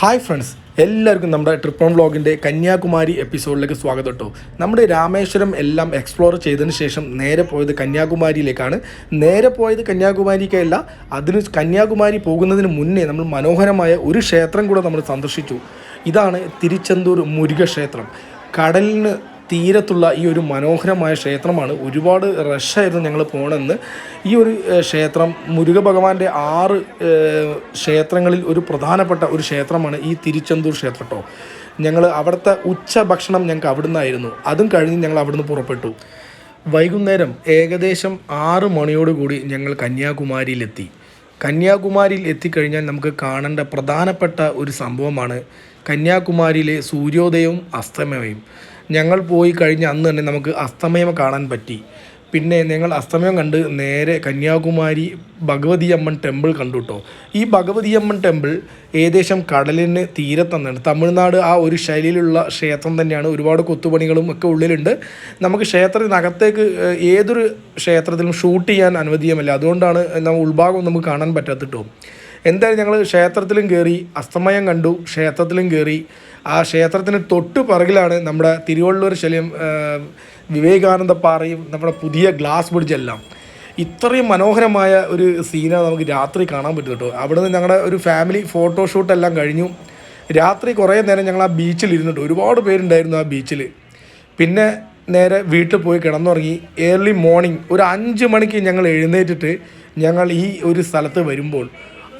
Hi friends എല്ലാവർക്കും നമ്മുടെ trip വ്ളോഗിന്റെ Kanyakumari എപ്പിസോഡിലേക്ക് സ്വാഗതം കേട്ടോ നമ്മുടെ രാമേശ്വരം എല്ലാം എക്സ്പ്ലോർ ചെയ്തതിന് ശേഷം നേരെ പോയത് കന്യാകുമാരിയിലേക്കാണ്. നേരെ പോയത് കന്യാകുമാരിക്കല്ല അതിന് കന്യാകുമാരി പോകുന്നതിന് മുന്നേ നമ്മൾ മനോഹരമായ ഒരു ക്ഷേത്രം കൂടെ നമ്മൾ സന്ദർശിച്ചു. ഇതാണ് തിരുച്ചെന്തൂർ മുരുകക്ഷേത്രം. കടലിന് തീരത്തുള്ള ഈ ഒരു മനോഹരമായ ക്ഷേത്രമാണ്. ഒരുപാട് റഷായിരുന്നു ഞങ്ങൾ പോകണമെന്ന് ഈ ഒരു ക്ഷേത്രം മുരുക ഭഗവാന്റെ ആറ് ക്ഷേത്രങ്ങളിൽ ഒരു പ്രധാനപ്പെട്ട ഒരു ക്ഷേത്രമാണ് ഈ തിരുച്ചെന്തൂർ ക്ഷേത്രം കേട്ടോ ഞങ്ങൾ അവിടുത്തെ ഉച്ച ഭക്ഷണം ഞങ്ങൾക്ക് അവിടെ നിന്നായിരുന്നു അതും കഴിഞ്ഞ് ഞങ്ങൾ അവിടുന്ന് പുറപ്പെട്ടു. വൈകുന്നേരം ഏകദേശം ആറ് മണിയോടുകൂടി ഞങ്ങൾ കന്യാകുമാരിയിലെത്തി. കന്യാകുമാരിയിൽ എത്തിക്കഴിഞ്ഞാൽ നമുക്ക് കാണേണ്ട പ്രധാനപ്പെട്ട ഒരു സംഭവമാണ് കന്യാകുമാരിയിലെ സൂര്യോദയവും അസ്തമയവും. ഞങ്ങൾ പോയി കഴിഞ്ഞ അന്ന് തന്നെ നമുക്ക് അസ്തമയം കാണാൻ പറ്റി. പിന്നെ ഞങ്ങൾ അസ്തമയം കണ്ട് നേരെ കന്യാകുമാരി ഭഗവതി അമ്മൻ ടെമ്പിൾ കണ്ടു ഈ ഭഗവതി അമ്മൻ ടെമ്പിൾ ഏകദേശം കടലിന് തീരത്തന്നാണ് തമിഴ്നാട് ആ ഒരു ശൈലിയിലുള്ള ക്ഷേത്രം തന്നെയാണ്. ഒരുപാട് കൊത്തുപണികളും ഒക്കെ ഉള്ളിലുണ്ട്. നമുക്ക് ക്ഷേത്രത്തിനകത്തേക്ക് ഏതൊരു ക്ഷേത്രത്തിലും ഷൂട്ട് ചെയ്യാൻ അനുവദീയമല്ല. അതുകൊണ്ടാണ് നമ്മൾ ഉൾഭാഗം നമുക്ക് കാണാൻ പറ്റാത്തിട്ടോ എന്തായാലും ഞങ്ങൾ ക്ഷേത്രത്തിലും കയറി അസ്തമയം കണ്ടു ക്ഷേത്രത്തിലും കയറി ആ ക്ഷേത്രത്തിന് തൊട്ട് പിറകിലാണ് നമ്മുടെ തിരുവള്ളൂർ ശല്യം വിവേകാനന്ദ പാറയും നമ്മുടെ പുതിയ ഗ്ലാസ് ബ്രിഡ്ജ് എല്ലാം. ഇത്രയും മനോഹരമായ ഒരു സീനാണ് നമുക്ക് രാത്രി കാണാൻ പറ്റും കേട്ടോ. അവിടെ നിന്ന് ഞങ്ങളുടെ ഒരു ഫാമിലി ഫോട്ടോഷൂട്ടെല്ലാം കഴിഞ്ഞു. രാത്രി കുറേ നേരം ഞങ്ങൾ ആ ബീച്ചിൽ ഇരുന്നിട്ട് ഒരുപാട് പേരുണ്ടായിരുന്നു ആ ബീച്ചിൽ പിന്നെ നേരെ വീട്ടിൽ പോയി കിടന്നുറങ്ങി. ഏർലി മോർണിംഗ് ഒരു അഞ്ച് മണിക്ക് ഞങ്ങൾ എഴുന്നേറ്റിട്ട് ഞങ്ങൾ ഈ ഒരു സ്ഥലത്ത് വരുമ്പോൾ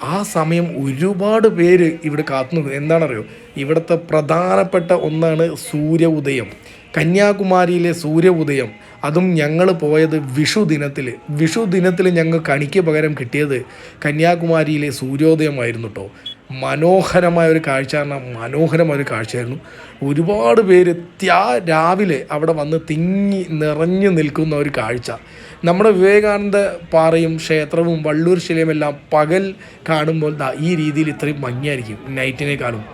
ആ സമയം ഒരുപാട് പേര് ഇവിടെ കാത്തു നിൽക്കുന്നു എന്താണറിയോ? ഇവിടുത്തെ പ്രധാനപ്പെട്ട ഒന്നാണ് സൂര്യ ഉദയം കന്യാകുമാരിയിലെ സൂര്യ ഉദയം അതും ഞങ്ങൾ പോയത് വിഷു ദിനത്തിൽ വിഷു ദിനത്തിൽ ഞങ്ങൾ കണിക്ക് പകരം കിട്ടിയത് കന്യാകുമാരിയിലെ സൂര്യോദയമായിരുന്നു കേട്ടോ മനോഹരമായ ഒരു കാഴ്ച പറഞ്ഞാൽ മനോഹരമായ ഒരു കാഴ്ചയായിരുന്നു. ഒരുപാട് പേര് ത്യാ രാവിലെ അവിടെ വന്ന് തിങ്ങി നിറഞ്ഞു നിൽക്കുന്ന ഒരു കാഴ്ച. നമ്മുടെ വിവേകാനന്ദ പാറയും ക്ഷേത്രവും വള്ളൂർ ശിലയും എല്ലാം പകൽ കാണുമ്പോൾ ദാ ഈ രീതിയിൽ ഇത്രയും ഭംഗിയായിരിക്കും നൈറ്റിനേക്കാളും.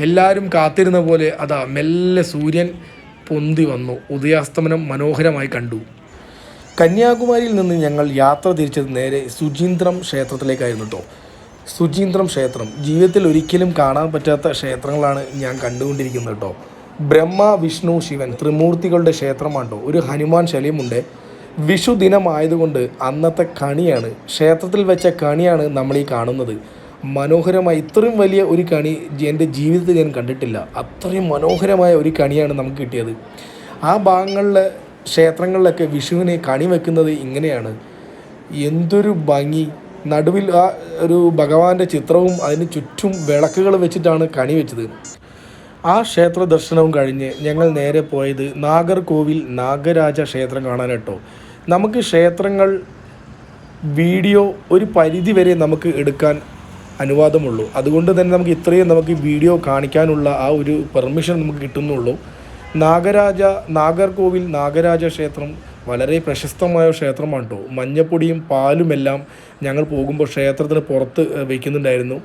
എല്ലാവരും കാത്തിരുന്ന പോലെ അതാ മെല്ലെ സൂര്യൻ പൊന്തി വന്നു. ഉദയാസ്തമനം മനോഹരമായി കണ്ടു. കന്യാകുമാരിയിൽ നിന്ന് ഞങ്ങൾ യാത്ര തിരിച്ചത് നേരെ സുചീന്ദ്രം ക്ഷേത്രത്തിലേക്കായിരുന്നു കേട്ടോ സുചീന്ദ്രം ക്ഷേത്രം. ജീവിതത്തിൽ ഒരിക്കലും കാണാൻ പറ്റാത്ത ക്ഷേത്രങ്ങളാണ് ഞാൻ കണ്ടുകൊണ്ടിരിക്കുന്നത് കേട്ടോ. ബ്രഹ്മ വിഷ്ണു ശിവൻ ത്രിമൂർത്തികളുടെ ക്ഷേത്രമാണ് കേട്ടോ. ഒരു ഹനുമാൻ ശല്യമുണ്ട്. വിഷു ദിനമായതുകൊണ്ട് അന്നത്തെ കണിയാണ് ക്ഷേത്രത്തിൽ വെച്ച കണിയാണ് നമ്മൾ ഈ കാണുന്നത്. മനോഹരമായ ഇത്രയും വലിയ ഒരു കണി എന്റെ ജീവിതത്തിൽ ഞാൻ കണ്ടിട്ടില്ല. അത്രയും മനോഹരമായ ഒരു കണിയാണ് നമുക്ക് കിട്ടിയത്. ആ ഭാഗങ്ങളിലെ ക്ഷേത്രങ്ങളിലൊക്കെ വിഷുവിനെ കണി വെക്കുന്നത് ഇങ്ങനെയാണ്. എന്തൊരു ഭംഗി. നടുവിൽ ആ ഒരു ഭഗവാന്റെ ചിത്രവും അതിന് ചുറ്റും വിളക്കുകൾ വെച്ചിട്ടാണ് കണി വെച്ചത്. ആ ക്ഷേത്ര ദർശനവും കഴിഞ്ഞ് ഞങ്ങൾ നേരെ പോയത് നാഗർകോവിൽ നാഗരാജ ക്ഷേത്രം കാണാനാട്ടോ നമുക്ക് ക്ഷേത്രങ്ങൾ വീഡിയോ ഒരു പരിധി വരെ നമുക്ക് എടുക്കാൻ അനുവാദമുള്ളൂ. അതുകൊണ്ട് തന്നെ നമുക്ക് ഇത്രയും നമുക്ക് വീഡിയോ കാണിക്കാനുള്ള ആ ഒരു പെർമിഷൻ നമുക്ക് കിട്ടുന്നുള്ളൂ. നാഗരാജ നാഗർകോവിൽ നാഗരാജ ക്ഷേത്രം വളരെ പ്രശസ്തമായ ക്ഷേത്രമാണ് കേട്ടോ. മഞ്ഞപ്പൊടിയും പാലുമെല്ലാം ഞങ്ങൾ പോകുമ്പോൾ ക്ഷേത്രത്തിന് പുറത്ത് വയ്ക്കുന്നുണ്ടായിരുന്നു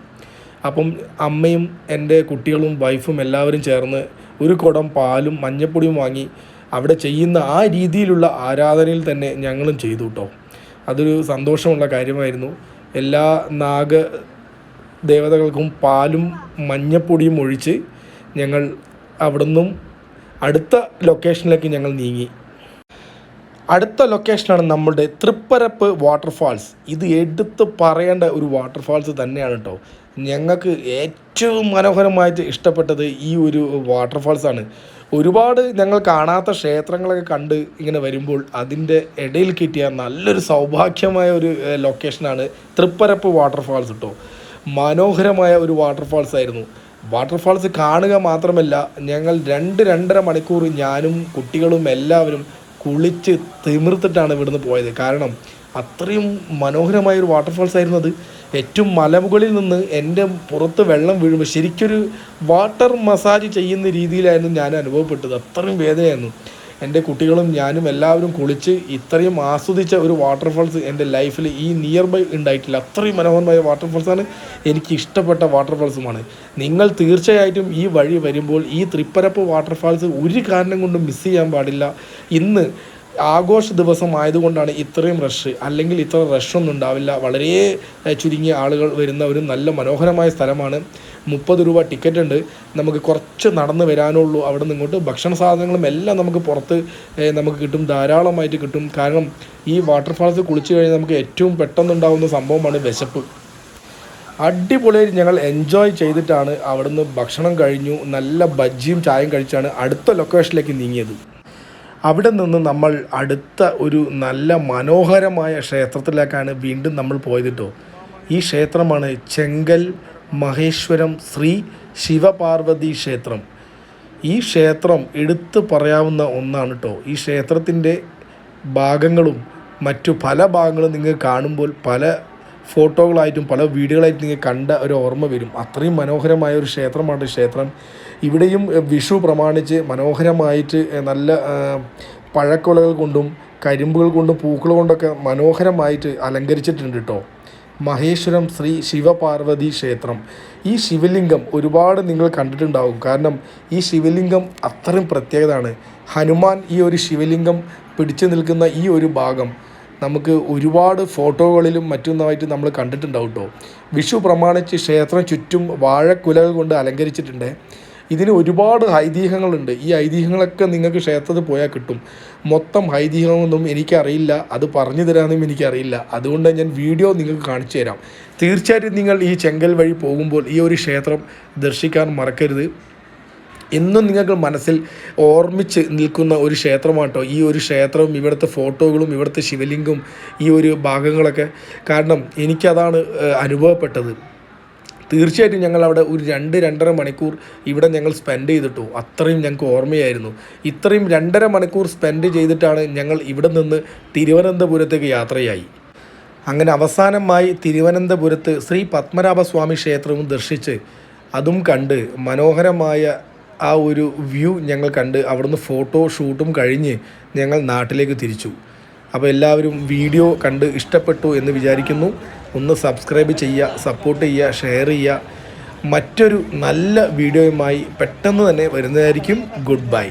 അപ്പം അമ്മയും എന്റെ കുട്ടികളും വൈഫും എല്ലാവരും ചേർന്ന് ഒരു കുടം പാലും മഞ്ഞപ്പൊടിയും വാങ്ങി അവിടെ ചെയ്യുന്ന ആ രീതിയിലുള്ള ആരാധനയിൽ തന്നെ ഞങ്ങളും ചെയ്തു കേട്ടോ അതൊരു സന്തോഷമുള്ള കാര്യമായിരുന്നു. എല്ലാ നാഗ ദേവതകൾക്കും പാലും മഞ്ഞപ്പൊടിയും ഒഴിച്ച് ഞങ്ങൾ അവിടുന്നും അടുത്ത ലൊക്കേഷനിലേക്ക് ഞങ്ങൾ നീങ്ങി. അടുത്ത ലൊക്കേഷനാണ് നമ്മുടെ തൃപ്പരപ്പ് വാട്ടർഫാൾസ് ഇത് എടുത്ത് പറയേണ്ട ഒരു വാട്ടർഫാൾസ് തന്നെയാണ് കേട്ടോ ഞങ്ങൾക്ക് ഏറ്റവും മനോഹരമായിട്ട് ഇഷ്ടപ്പെട്ടത് ഈ ഒരു വാട്ടർഫാൾസ് ആണ്. ഒരുപാട് ഞങ്ങൾ കാണാത്ത ക്ഷേത്രങ്ങളൊക്കെ കണ്ട് ഇങ്ങനെ വരുമ്പോൾ അതിന്റെ ഇടയിൽ കിട്ടിയ നല്ലൊരു സൗഭാഗ്യമായ ഒരു ലൊക്കേഷനാണ് തൃപ്പരപ്പ് വാട്ടർഫാൾസ് കേട്ടോ മനോഹരമായ ഒരു വാട്ടർഫാൾസ് ആയിരുന്നു. വാട്ടർഫാൾസ് കാണുക മാത്രമല്ല ഞങ്ങൾ രണ്ട് രണ്ടര മണിക്കൂർ ഞാനും കുട്ടികളും എല്ലാവരും കുളിച്ച് തിമിർത്തിട്ടാണ് ഇവിടുന്ന് പോയത്. കാരണം അത്രയും മനോഹരമായ ഒരു വാട്ടർഫാൾസ് ആയിരുന്നു അത്. ഏറ്റവും മലമുകളിൽ നിന്ന് എന്റെ പുറത്ത് വെള്ളം വീഴുമ്പോൾ ശരിക്കൊരു വാട്ടർ മസാജ് ചെയ്യുന്ന രീതിയിലായിരുന്നു ഞാൻ അനുഭവപ്പെട്ടത്. അത്രയും വേദനയായിരുന്നു. എന്റെ കുട്ടികളും ഞാനും എല്ലാവരും കുളിച്ച് ഇത്രയും ആസ്വദിച്ച ഒരു വാട്ടർഫാൾസ് എന്റെ ലൈഫിൽ ഈ നിയർ ബൈ ഉണ്ടായിട്ടില്ല. അത്രയും മനോഹരമായ വാട്ടർഫാൾസാണ് എനിക്ക് ഇഷ്ടപ്പെട്ട വാട്ടർഫാൾസുമാണ് നിങ്ങൾ തീർച്ചയായിട്ടും ഈ വഴി വരുമ്പോൾ ഈ തൃപ്പരപ്പ് വാട്ടർഫാൾസ് ഒരു കാരണം കൊണ്ടും മിസ് ചെയ്യാൻ പാടില്ല. ഇന്ന് ആഘോഷ ദിവസം ആയതുകൊണ്ടാണ് ഇത്രയും റഷ് അല്ലെങ്കിൽ ഇത്ര റഷൊന്നും ഉണ്ടാവില്ല. വളരെ ചുരുങ്ങിയ ആളുകൾ വരുന്ന ഒരു നല്ല മനോഹരമായ സ്ഥലമാണ്. മുപ്പത് രൂപ ടിക്കറ്റ് ഉണ്ട്. നമുക്ക് കുറച്ച് നടന്ന് വരാനുള്ളൂ. അവിടെ നിന്ന് ഇങ്ങോട്ട് ഭക്ഷണ സാധനങ്ങളും എല്ലാം നമുക്ക് പുറത്ത് നമുക്ക് കിട്ടും. ധാരാളമായിട്ട് കിട്ടും. കാരണം ഈ വാട്ടർഫാൾസ് കുളിച്ച് കഴിഞ്ഞാൽ നമുക്ക് ഏറ്റവും പെട്ടെന്നുണ്ടാകുന്ന സംഭവമാണ് വിശപ്പ്. അടിപൊളിയായിട്ട് ഞങ്ങൾ എൻജോയ് ചെയ്തിട്ടാണ് അവിടുന്ന് ഭക്ഷണം കഴിഞ്ഞു. നല്ല ബജ്ജിയും ചായയും കഴിച്ചാണ് അടുത്ത ലൊക്കേഷനിലേക്ക് നീങ്ങിയത്. അവിടെ നിന്ന് നമ്മൾ അടുത്ത ഒരു നല്ല മനോഹരമായ ക്ഷേത്രത്തിലേക്കാണ് വീണ്ടും നമ്മൾ പോയത് കേട്ടോ ഈ ക്ഷേത്രമാണ് ചെങ്കൽ മഹേശ്വരം ശ്രീ ശിവപാർവതി ക്ഷേത്രം. ഈ ക്ഷേത്രം എടുത്തു പറയാവുന്ന ഒന്നാണ് കേട്ടോ ഈ ക്ഷേത്രത്തിന്റെ ഭാഗങ്ങളും മറ്റു പല ഭാഗങ്ങളും നിങ്ങൾ കാണുമ്പോൾ പല ഫോട്ടോകളായിട്ടും പല വീഡിയോകളായിട്ടും നിങ്ങൾ കണ്ട ഒരു ഓർമ്മ വരും. അത്രയും മനോഹരമായ ഒരു ക്ഷേത്രമാണ് ക്ഷേത്രം. ഇവിടെയും വിഷു പ്രമാണിച്ച് മനോഹരമായിട്ട് നല്ല പഴക്കൊലകൾ കൊണ്ടും കരിമ്പുകൾ കൊണ്ടും പൂക്കൾ കൊണ്ടൊക്കെ മനോഹരമായിട്ട് അലങ്കരിച്ചിട്ടുണ്ട് കേട്ടോ മഹേശ്വരം ശ്രീ ശിവപാർവതി ക്ഷേത്രം. ഈ ശിവലിംഗം ഒരുപാട് നിങ്ങൾ കണ്ടിട്ടുണ്ടാകും കാരണം ഈ ശിവലിംഗം അത്രയും പ്രത്യേകതയാണ് ഹനുമാൻ ഈ ഒരു ശിവലിംഗം പിടിച്ചു നിൽക്കുന്ന ഈ ഒരു ഭാഗം നമുക്ക് ഒരുപാട് ഫോട്ടോകളിലും മറ്റൊന്നായിട്ട് നമ്മൾ കണ്ടിട്ടുണ്ടാവും കേട്ടോ വിഷു പ്രമാണിച്ച് ക്ഷേത്രം ചുറ്റും വാഴക്കുലകൾ കൊണ്ട് അലങ്കരിച്ചിട്ടുണ്ട്. ഇതിന് ഒരുപാട് ഐതിഹ്യങ്ങളുണ്ട്. ഈ ഐതിഹ്യങ്ങളൊക്കെ നിങ്ങൾക്ക് ക്ഷേത്രത്തിൽ പോയാൽ കിട്ടും. മൊത്തം ഐതിഹ്യമൊന്നും എനിക്കറിയില്ല. അത് പറഞ്ഞു തരാമെന്നും എനിക്കറിയില്ല. അതുകൊണ്ട് ഞാൻ വീഡിയോ നിങ്ങൾക്ക് കാണിച്ചു തരാം. തീർച്ചയായിട്ടും നിങ്ങൾ ഈ ചെങ്കൽ വഴി പോകുമ്പോൾ ഈ ഒരു ക്ഷേത്രം ദർശിക്കാൻ മറക്കരുത്. എന്നും നിങ്ങൾക്ക് മനസ്സിൽ ഓർമ്മിച്ച് നിൽക്കുന്ന ഒരു ക്ഷേത്രമാട്ടോ. ഈ ഒരു ക്ഷേത്രവും ഇവിടുത്തെ ഫോട്ടോകളും ഇവിടുത്തെ ശിവലിംഗവും ഈ ഒരു ഭാഗങ്ങളൊക്കെ. കാരണം എനിക്കതാണ് അനുഭവപ്പെട്ടത്. തീർച്ചയായിട്ടും ഞങ്ങൾ അവിടെ ഒരു രണ്ട് രണ്ടര മണിക്കൂർ ഇവിടെ ഞങ്ങൾ സ്പെൻഡ് ചെയ്തിട്ടു. അത്രയും ഞങ്ങൾക്ക് ഓർമ്മയായിരുന്നു. ഇത്രയും രണ്ടര മണിക്കൂർ സ്പെൻഡ് ചെയ്തിട്ടാണ് ഞങ്ങൾ ഇവിടെ നിന്ന് തിരുവനന്തപുരത്തേക്ക് യാത്രയായി. അങ്ങനെ അവസാനമായി തിരുവനന്തപുരത്ത് ശ്രീ പത്മനാഭസ്വാമി ക്ഷേത്രവും ദർശിച്ച് അതും കണ്ട് മനോഹരമായ ആ ഒരു വ്യൂ ഞങ്ങൾ കണ്ട് അവിടുന്ന് ഫോട്ടോ ഷൂട്ടും കഴിഞ്ഞ് ഞങ്ങൾ നാട്ടിലേക്ക് തിരിച്ചു. അപ്പോൾ എല്ലാവരും വീഡിയോ കണ്ട് ഇഷ്ടപ്പെട്ടു എന്ന് വിചാരിക്കുന്നു. ഒന്ന് സബ്സ്ക്രൈബ് ചെയ്യുക സപ്പോർട്ട് ചെയ്യുക ഷെയർ ചെയ്യുക. മറ്റൊരു നല്ല വീഡിയോയുമായി പെട്ടെന്ന് തന്നെ വരുന്നതായിരിക്കും. Good bye